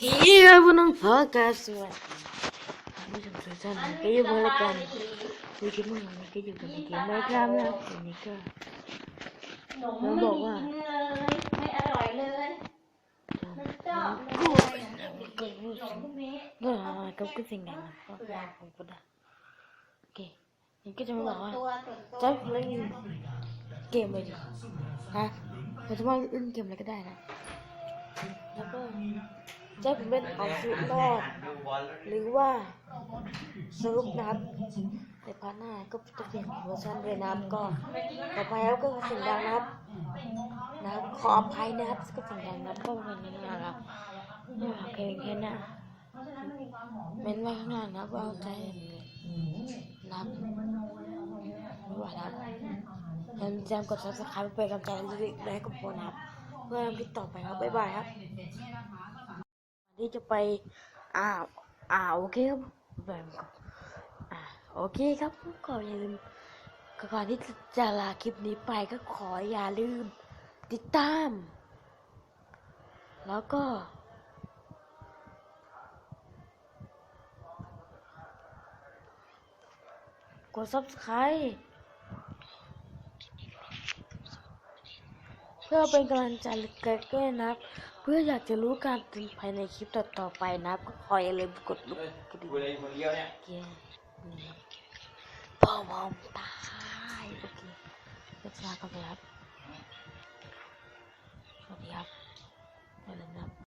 ทีครับคุณน้องขอกราบสวัสดีท่านผู้ชมทุกท่านก็อยู่บนรายการคุยกันเมื่อวานก็อยู่กับเกมไมครับนะครับวันนี้ก็หนมไม่มีกินเลยไม่อร่อยเลยมันชอบเลยกูเป็นก็รู้สึมกพวกนี้ก็ก็ก็สิ่งนั้นนะก็ผมก็ได้โอเคนี่ก็จะมาส่บอกว่าตัวส่วนตัวจะเล่นเกมอะไรดีฮะผมจะว่าเล่นเกมอะไรก็ได้นะแล้วก็ จะเป็นเอาชีวิตรอด หรือว่าสรุปนะครับในพาร์ทหน้าก็จะเปลี่ยนเวอร์ชันเลยนะครับก็ต่อไปแล้วก็เสียงดังนะครับนะครับขออภัยนะครับก็เสียงดังนะครับก็เป็นอย่างนี้นะครับไม่ว่าเพลงแค่นั้นเม้นไว้ข้างล่างนะครับว่าเอาใจนะครับไม่ไหวนะครับอย่าลืมแจ้งกด subscribe เพื่อเป็นกำลังใจและให้กับผมนะครับเพื่อทำคลิปต่อไปครับบ๊ายบายครับี่จะไป อ่า อ่า โอเคครับแบบอ่า โอเคครับก็อย่าลืมก่อนที่จะลาคลิปนี้ไปก็ขออย่าลืม ติดตาม แล้วก็ กด subscribe พื่อเป็นกำลังใจเกิดแก้นะครับ เพื่ออยากจะรู้การเตือนภัยในคลิปต่อๆไปนะครับ ก็คอยเลยกดลูกกระดิ่งเลยคนเดียวเนี่ยเกียร์พอมองตายโอเคก็จะลากันไปครับสวัสดีครับอย่าลืมนะครับ